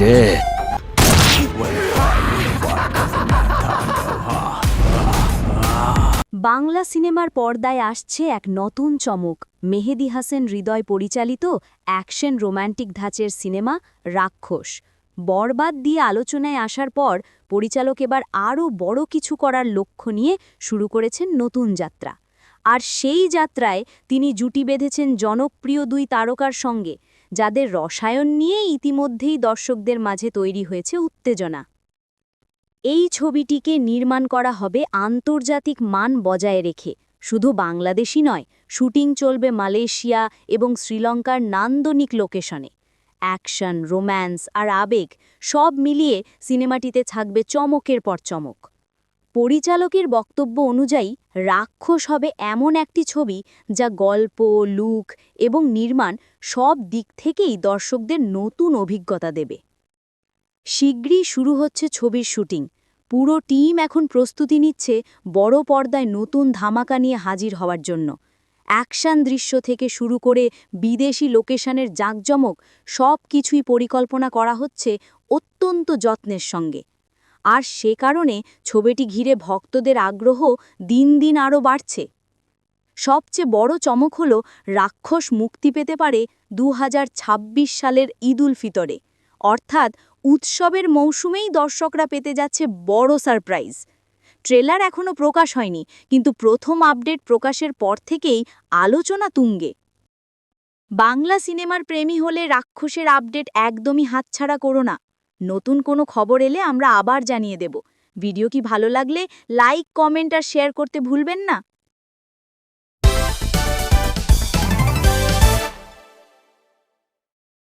নাকি বাংলা সিনেমার পর্দায় আসছে এক নতুন চমক। মেহেদি হাসান হৃদয় পরিচালিত অ্যাকশন রোম্যান্টিক ধাঁচের সিনেমা রাক্ষস। বরবাদ দিয়ে আলোচনায় আসার পর পরিচালক এবার আরও বড় কিছু করার লক্ষ্য নিয়ে শুরু করেছেন নতুন যাত্রা। আর সেই যাত্রায় তিনি জুটি বেঁধেছেন জনপ্রিয় দুই তারকার সঙ্গে, যাদের রসায়ন নিয়ে ইতিমধ্যেই দর্শকদের মাঝে তৈরি হয়েছে উত্তেজনা। এই ছবিটিকে নির্মাণ করা হবে আন্তর্জাতিক মান বজায় রেখে। শুধু বাংলাদেশই নয়, শুটিং চলবে মালয়েশিয়া এবং শ্রীলঙ্কার নান্দনিক লোকেশনে। অ্যাকশন, রোম্যান্স আর আবেগ সব মিলিয়ে সিনেমাটিতে থাকবে চমকের পর চমক। পরিচালকের বক্তব্য অনুযায়ী, রাক্ষস হবে এমন একটি ছবি যা গল্প, লুক এবং নির্মাণ সব দিক থেকেই দর্শকদের নতুন অভিজ্ঞতা দেবে। শীঘ্রই শুরু হচ্ছে ছবির শুটিং। পুরো টিম এখন প্রস্তুতি নিচ্ছে বড় পর্দায় নতুন ধামাকা নিয়ে হাজির হওয়ার জন্য। অ্যাকশন দৃশ্য থেকে শুরু করে বিদেশি লোকেশনের জাঁকজমক সব কিছুই পরিকল্পনা করা হচ্ছে অত্যন্ত যত্নের সঙ্গে। আর সে কারণে ছবিটি ঘিরে ভক্তদের আগ্রহ দিন দিন আরও বাড়ছে। সবচেয়ে বড় চমক হল, রাক্ষস মুক্তি পেতে পারে দু হাজার ছাব্বিশ সালের ঈদুল ফিতরে। অর্থাৎ উৎসবের মৌসুমেই দর্শকরা পেতে যাচ্ছে বড় সারপ্রাইজ। ট্রেলার এখনও প্রকাশ হয়নি, কিন্তু প্রথম আপডেট প্রকাশের পর থেকেই আলোচনা তুঙ্গে। বাংলা সিনেমার প্রেমী হলে রাক্ষসের আপডেট একদমই হাতছাড়া করো না। নতুন কোনো খবর এলে আমরা আবার জানিয়ে দেব। ভিডিও কি ভালো লাগলে লাইক কমেন্ট আর শেয়ার করতে ভুলবেন না।